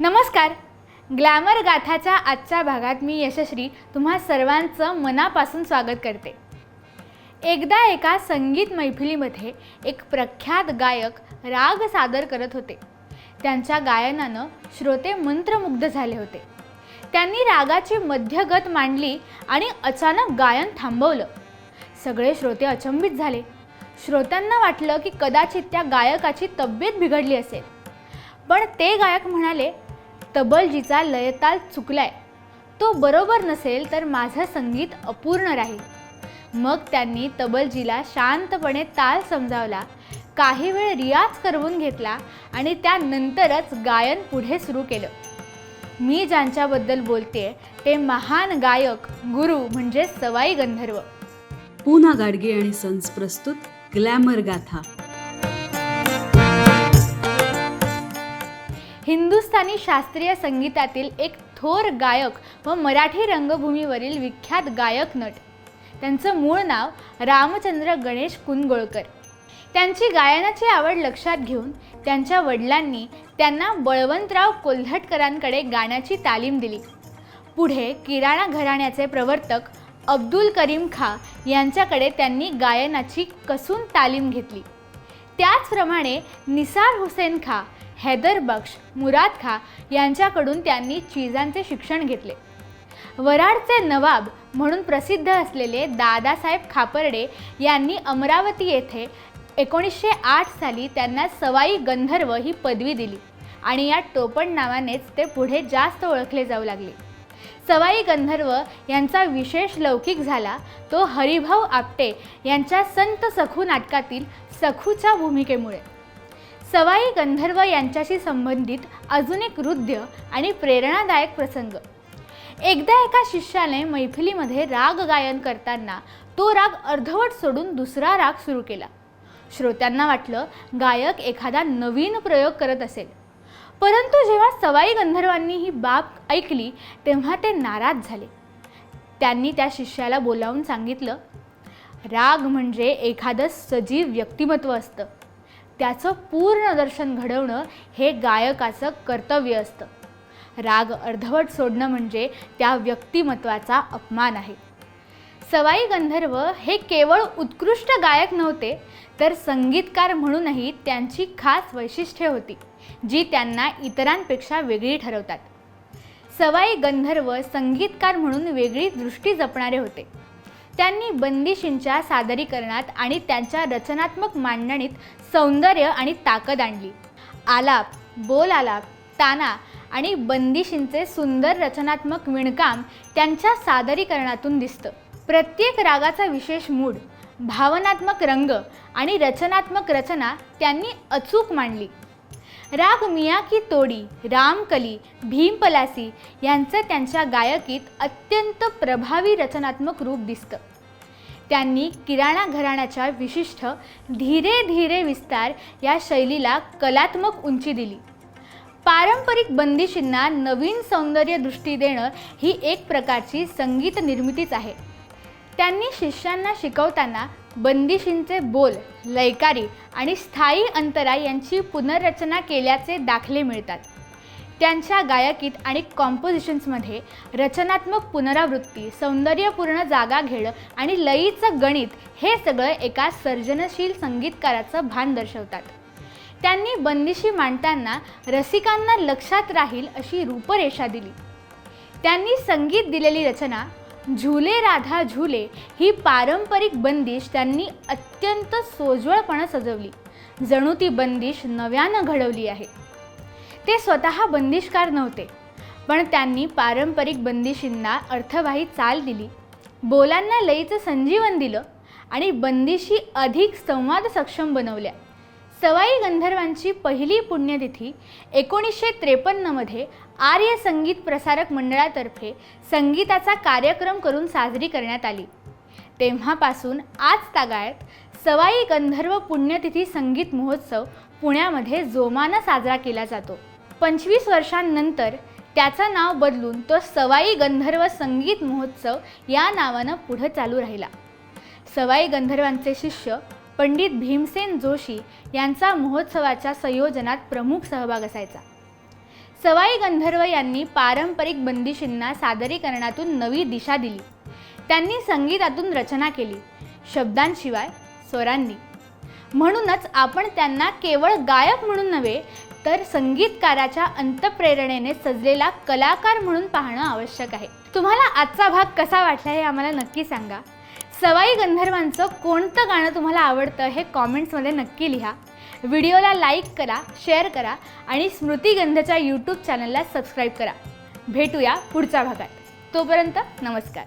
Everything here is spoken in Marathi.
नमस्कार. ग्लॅमर गाथाच्या आजच्या भागात मी यशश्री तुम्हा सर्वांचं मनापासून स्वागत करते. एकदा एका संगीत मैफिलीमध्ये एक प्रख्यात गायक राग सादर करत होते. त्यांच्या गायनानं श्रोते मंत्रमुग्ध झाले होते. त्यांनी रागाची मध्यगत मांडली आणि अचानक गायन थांबवलं. सगळे श्रोते अचंबित झाले. श्रोत्यांना वाटलं की कदाचित त्या गायकाची तब्येत बिघडली असेल. पण ते गायक म्हणाले तबलजीचा लयताल चुकलाय. तो बरोबर नसेल तर माझं संगीत अपूर्ण राहील. मग त्यांनी तबलजीला शांतपणे ताल समजावला काही वेळ रियाज करवून घेतला आणि त्यानंतरच गायन पुढे सुरू केलं. मी ज्यांच्याबद्दल बोलते ते महान गायक गुरु म्हणजे सवाई गंधर्व. पूना गाडगे आणि सन्स प्रस्तुत ग्लॅमर गाथा. हिंदुस्थानी शास्त्रीय संगीतातील एक थोर गायक व मराठी रंगभूमीवरील विख्यात गायक नट. त्यांचं मूळ नाव रामचंद्र गणेश कुनगोळकर त्यांची गायनाची आवड लक्षात घेऊन त्यांच्या वडिलांनी त्यांना बळवंतराव कोल्हटकरांकडे गाण्याची तालीम दिली. पुढे किराणा घराण्याचे प्रवर्तक अब्दुल करीम खा यांच्याकडे त्यांनी गायनाची कसून तालीम घेतली. त्याचप्रमाणे निसार हुसेन खा हैदर बख्श मुराद खा यांच्याकडून त्यांनी चीजांचे शिक्षण घेतले. वराडचे नवाब म्हणून प्रसिद्ध असलेले दादासाहेब खापर्डे यांनी अमरावती येथे एकोणीसशे आठ साली त्यांना सवाई गंधर्व ही पदवी दिली आणि या टोपण नावानेच ते पुढे जास्त ओळखले जाऊ लागले. सवाई गंधर्व यांचा विशेष लौकिक झाला तो हरिभाऊ आपटे यांच्या संत सखू नाटकातील सखूच्या भूमिकेमुळे. सवाई गंधर्व यांच्याशी संबंधित अजून एक हृदय आणि प्रेरणादायक प्रसंग. एकदा एका शिष्याने मैफिलीमध्ये राग गायन करताना तो राग अर्धवट सोडून दुसरा राग सुरू केला. श्रोत्यांना वाटलं गायक एखादा नवीन प्रयोग करत असेल. परंतु जेव्हा सवाई गंधर्वांनी ही बाब ऐकली तेव्हा ते नाराज झाले. त्यांनी त्या शिष्याला बोलावून सांगितलं राग म्हणजे एखादं सजीव व्यक्तिमत्व असतं. त्याचं पूर्ण दर्शन घडवणं हे गायकाचं कर्तव्य असतं. राग अर्धवट सोडणं म्हणजे त्या व्यक्तिमत्वाचा अपमान आहे. सवाई गंधर्व हे केवळ उत्कृष्ट गायक नव्हते तर संगीतकार म्हणूनही त्यांची खास वैशिष्ट्ये होती जी त्यांना इतरांपेक्षा वेगळी ठरवतात. सवाई गंधर्व संगीतकार म्हणून वेगळी दृष्टी जपणारे होते. त्यांनी बंदिशींच्या सादरीकरणात आणि त्यांच्या रचनात्मक मांडणीत सौंदर्य आणि ताकद आणली. आलाप बोल आलाप ताना आणि बंदिशींचे सुंदर रचनात्मक विणकाम त्यांच्या सादरीकरणातून दिसतं. प्रत्येक रागाचा विशेष मूड भावनात्मक रंग आणि रचनात्मक रचना त्यांनी अचूक मांडली. राग मिया की तोडी रामकली भीमपलासी यांचं त्यांच्या गायकीत अत्यंत प्रभावी रचनात्मक रूप दिसतं. त्यांनी किराणा घराण्याच्या विशिष्ट धीरे धीरे विस्तार या शैलीला कलात्मक उंची दिली. पारंपरिक बंदिशींना नवीन सौंदर्य दृष्टी देणं ही एक प्रकारची संगीत निर्मितीच आहे. त्यांनी शिष्यांना शिकवताना बंदिशींचे बोल लयकारी आणि स्थायी अंतरा यांची पुनर्रचना केल्याचे दाखले मिळतात. त्यांच्या गायकीत आणि कॉम्पोजिशन्समध्ये रचनात्मक पुनरावृत्ती सौंदर्यपूर्ण जागा घेणं आणि लयीचं गणित हे सगळं एका सर्जनशील संगीतकाराचं भान दर्शवतात. त्यांनी बंदिशी मांडताना रसिकांना लक्षात राहील अशी रूपरेषा दिली. त्यांनी संगीत दिलेली रचना झुले राधा झुले ही पारंपरिक बंदिश त्यांनी अत्यंत सोज्वळपणे सजवली. जणू ती बंदिश नव्यानं घडवली आहे. ते स्वतः बंदिशकार नव्हते पण त्यांनी पारंपरिक बंदिशींना अर्थवाही चाल दिली. बोलांना लईचं संजीवन दिलं आणि बंदिशी अधिक संवाद सक्षम बनवल्या. सवाई गंधर्वांची पहिली पुण्यतिथी एकोणीसशे त्रेपन्नमध्ये आर्य संगीत प्रसारक मंडळातर्फे संगीताचा कार्यक्रम करून साजरी करण्यात आली. तेव्हापासून आज तागायत सवाई गंधर्व पुण्यतिथी संगीत महोत्सव पुण्यामध्ये जोमानं साजरा केला जातो. पंचवीस वर्षांनंतर त्याचं नाव बदलून तो सवाई गंधर्व संगीत महोत्सव या नावानं पुढं चालू राहिला. सवाई गंधर्वांचे शिष्य पंडित भीमसेन जोशी यांचा महोत्सवाच्या संयोजनात प्रमुख सहभाग असायचा. सवाई गंधर्व यांनी पारंपरिक बंदिशींना सादरीकरणातून नवी दिशा दिली. त्यांनी संगीतातून रचना केली शब्दांशिवाय स्वरांनी. म्हणूनच आपण त्यांना केवळ गायक म्हणून नव्हे तर संगीतकाराच्या अंतप्रेरणेने सजलेला कलाकार म्हणून पाहणं आवश्यक आहे. तुम्हाला आजचा भाग कसा वाटला हे आम्हाला नक्की सांगा. सवाई गंधर्वांचं कोणतं गाणं तुम्हाला आवडतं हे कॉमेंट्समध्ये नक्की लिहा. व्हिडिओला लाईक करा शेअर करा आणि स्मृतिगंधच्या यूट्यूब चॅनलला सबस्क्राईब करा. भेटूया पुढच्या भागात. तोपर्यंत नमस्कार.